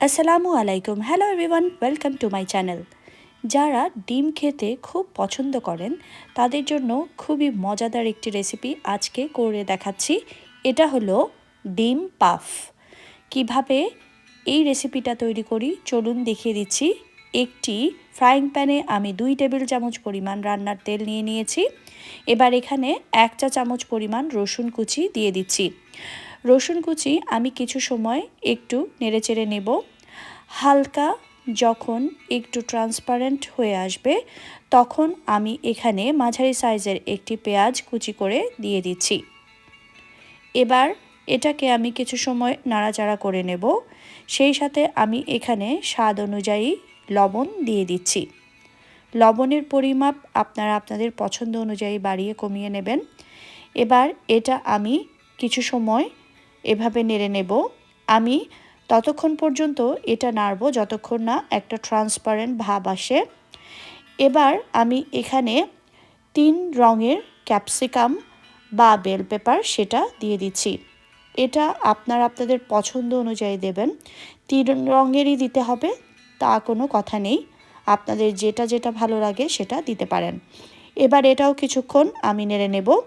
আসসালামু আলাইকুম hello everyone welcome to my channel যারা ডিম খেতে খুব পছন্দ করেন, তাদের জন্য খুবই মজাদার একটি রেসিপি আজকে করে দেখাচ্ছি। এটা হলো ডিম পাফ। কীভাবে এই রেসিপিটা তৈরি করি, চলুন দেখিয়ে দিচ্ছি। একটি ফ্রাইং প্যানে আমি দুই টেবিল চামচ পরিমাণ রান্নার তেল নিয়ে নিয়েছি। এবার এখানে এক চা চামচ পরিমাণ রসুন কুচি দিয়ে দিচ্ছি। রসুন কুচি আমি কিছু সময় একটু নেড়েচেড়ে নেব। হালকা যখন একটু ট্রান্সপারেন্ট হয়ে আসবে, তখন আমি এখানে মাঝারি সাইজের একটি পেঁয়াজ কুচি করে দিয়ে দিচ্ছি। এবার এটাকে আমি কিছু সময় নাড়াচাড়া করে নেব। সেই সাথে আমি এখানে স্বাদ অনুযায়ী লবণ দিয়ে দিচ্ছি। লবণের পরিমাপ আপনারা আপনাদের পছন্দ অনুযায়ী বাড়িয়ে কমিয়ে নেবেন। এবার এটা আমি কিছু সময় এভাবে নেড়ে নেব। আমি ততক্ষণ পর্যন্ত এটা নাড়ব যতক্ষণ না একটা ট্রান্সপারেন্ট ভাব আসে। এবার আমি এখানে তিন রঙের ক্যাপসিকাম বা বেল পেপার সেটা দিয়ে দিচ্ছি। এটা আপনার আপনাদের পছন্দ অনুযায়ী দেবেন। তিন রঙেরই দিতে হবে, তা কোনো কথা নেই। আপনাদের যেটা যেটা ভালো লাগে সেটা দিতে পারেন। এবার এটাও কিছুক্ষণ আমি নেড়ে নেব।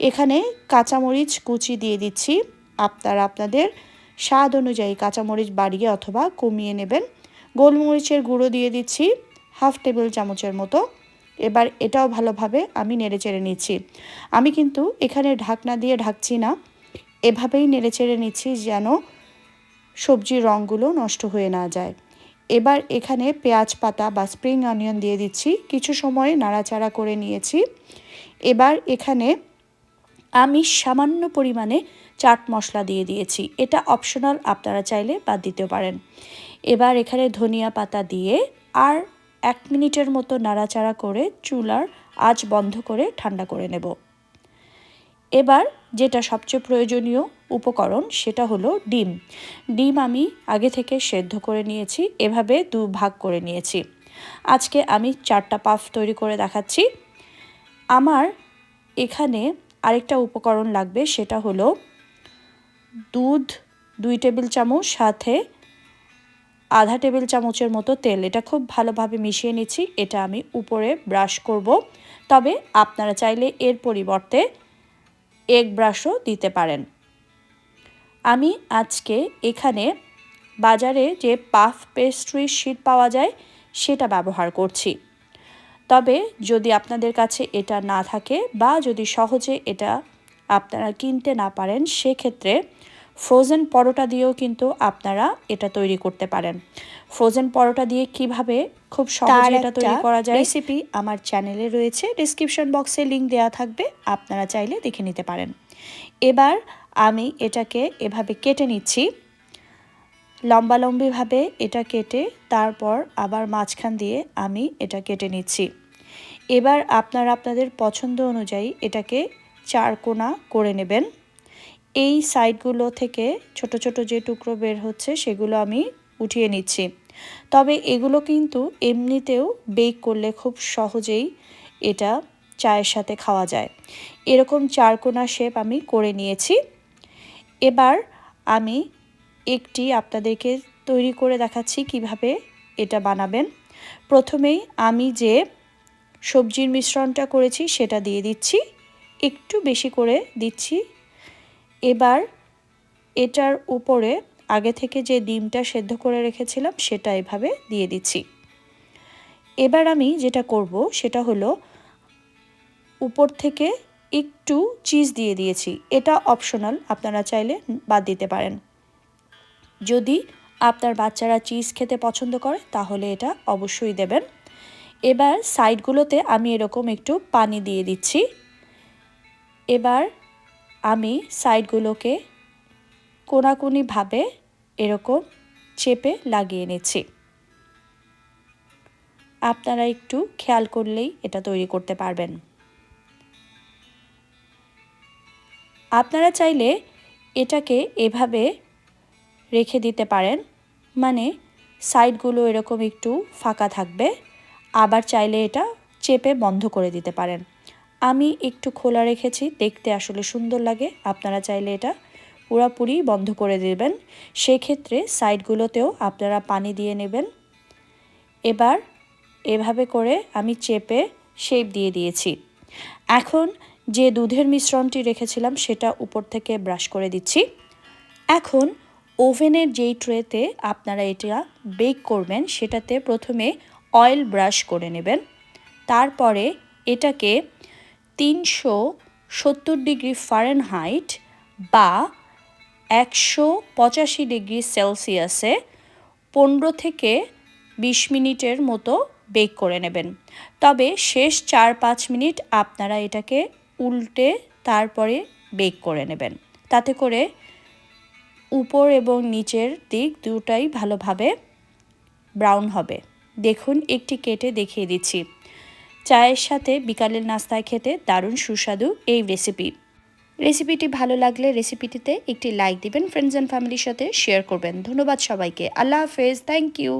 এখানে কাঁচামরিচ কুচি দিয়ে দিচ্ছি। আপনারা আপনাদের স্বাদ অনুযায়ী কাঁচামরিচ বাড়িয়ে অথবা কমিয়ে নেবেন। গোলমরিচের গুঁড়ো দিয়ে দিচ্ছি হাফ টেবিল চামচের মতো। এবার এটাও ভালোভাবে আমি নেড়ে চেড়ে নিচ্ছি। আমি কিন্তু এখানে ঢাকনা দিয়ে ঢাকছি না। এভাবেই নেড়ে চেড়ে নিচ্ছি যেন সবজির রঙগুলো নষ্ট হয়ে না যায়। এবার এখানে পেঁয়াজ পাতা বা স্প্রিং অনিয়ন দিয়ে দিচ্ছি। কিছু সময় নাড়াচাড়া করে নিয়েছি। এবার এখানে আমি সামান্য পরিমাণে চাট মশলা দিয়ে দিয়েছি। এটা অপশনাল আপনারা চাইলে বাদ দিতে পারেন। এবার এখানে ধনিয়া পাতা দিয়ে আর এক মিনিটের মতো নাড়াচাড়া করে চুলার আঁচ বন্ধ করে ঠান্ডা করে নেব। এবার যেটা সবচেয়ে প্রয়োজনীয় উপকরণ সেটা হলো ডিম। ডিম আমি আগে থেকে সেদ্ধ করে নিয়েছি, এভাবে দু ভাগ করে নিয়েছি। আজকে আমি চারটা পাফ তৈরি করে দেখাচ্ছি। আমার এখানে আরেকটা উপকরণ লাগবে, সেটা হলো দুধ, দুই টেবিল চামচ, সাথে আধা টেবিল চামচের মতো তেল। এটা খুব ভালোভাবে মিশিয়ে নিচ্ছি। এটা আমি উপরে ব্রাশ করব। তবে আপনারা চাইলে এর পরিবর্তে এগ ব্রাশও দিতে পারেন। আমি আজকে এখানে বাজারে যে পাফ পেস্ট্রি শিট পাওয়া যায়, সেটা ব্যবহার করছি। তবে যদি আপনাদের কাছে এটা না থাকে বা যদি সহজে এটা আপনারা কিনতে না পারেন, সেক্ষেত্রে ফ্রোজেন পরোটা দিয়েও কিন্তু আপনারা এটা তৈরি করতে পারেন। ফ্রোজেন পরোটা দিয়ে কীভাবে খুব সহজে এটা তৈরি করা যায় রেসিপি আমার চ্যানেলে রয়েছে। ডিসক্রিপশন বক্সে লিঙ্ক দেওয়া থাকবে আপনারা চাইলে দেখে নিতে পারেন। এবার আমি এটাকে এভাবে কেটে নিচ্ছি। লম্বালম্বিভাবে এটা কেটে তারপর আবার মাঝখান দিয়ে আমি এটা কেটে নিচ্ছি। এবার আপনারা আপনাদের পছন্দ অনুযায়ী এটাকে চারকোনা করে নেবেন। এই সাইডগুলো থেকে ছোট ছোট যে টুকরো বের হচ্ছে সেগুলো আমি উঠিয়ে নিচ্ছি। তবে এগুলো কিন্তু এমনিতেও বেক করলে খুব সহজেই এটা চায়ের সাথে খাওয়া যায়। এরকম চারকোনা শেপ আমি করে নিয়েছি। এবার আমি একটি আপনাদেরকে তৈরি করে দেখাচ্ছি কীভাবে এটা বানাবেন। প্রথমেই আমি যে সবজির মিশ্রণটা করেছি সেটা দিয়ে দিচ্ছি। একটু বেশি করে দিচ্ছি এবার এটার উপরে আগে থেকে যে ডিমটা সেদ্ধ করে রেখেছিলাম সেটা এভাবে দিয়ে দিচ্ছি। এবার আমি যেটা করব সেটা হলো উপর থেকে একটু চিজ দিয়ে দিয়েছি। এটা অপশনাল, আপনারা চাইলে বাদ দিতে পারেন। যদি আপনার বাচ্চারা চিজ খেতে পছন্দ করে, তাহলে এটা অবশ্যই দেবেন। এবার সাইডগুলোতে আমি এরকম একটু পানি দিয়ে দিচ্ছি। এবার আমি সাইডগুলোকে কোনাকুনিভাবে এরকম চেপে লাগিয়ে নিচ্ছি। আপনারা একটু খেয়াল করলেই এটা তৈরি করতে পারবেন। আপনারা চাইলে এটাকে এভাবে রেখে দিতে পারেন মানে সাইডগুলো এরকম একটু ফাঁকা থাকবে, আবার চাইলে এটা চেপে বন্ধ করে দিতে পারেন। আমি একটু খোলা রেখেছি, দেখতে আসলে সুন্দর লাগে। আপনারা চাইলে এটা পুরোপুরি বন্ধ করে দেবেন। সেক্ষেত্রে সাইডগুলোতেও আপনারা পানি দিয়ে নেবেন। এবার এভাবে করে আমি চেপে শেপ দিয়ে দিয়েছি। এখন যে দুধের মিশ্রণটি রেখেছিলাম, সেটা উপর থেকে ব্রাশ করে দিচ্ছি। এখন ওভেনের যেই ট্রেতে আপনারা এটা বেক করবেন, সেটাতে প্রথমে অয়েল ব্রাশ করে নেবেন। তারপরে এটাকে তিনশো সত্তর ডিগ্রি ফারেনহাইট বা একশো পঁচাশি ডিগ্রি সেলসিয়াসে পনেরো থেকে বিশ মিনিটের মতো বেক করে নেবেন। তবে শেষ চার পাঁচ মিনিট আপনারা এটাকে উল্টে তারপরে বেক করে নেবেন। তাতে করে উপর এবং নিচের দিক দুটাই ভালোভাবে ব্রাউন হবে। দেখুন, একটি কেটে দেখিয়ে দিচ্ছি। চায়ের সাথে বিকালের নাস্তায় খেতে দারুণ সুস্বাদু এই রেসিপি রেসিপিটি ভালো লাগলে রেসিপিটিতে একটি লাইক দিবেন ফ্রেন্ডস অ্যান্ড ফ্যামিলির সাথে শেয়ার করবেন। ধন্যবাদ সবাইকে। আল্লাহ হাফেজ। Thank you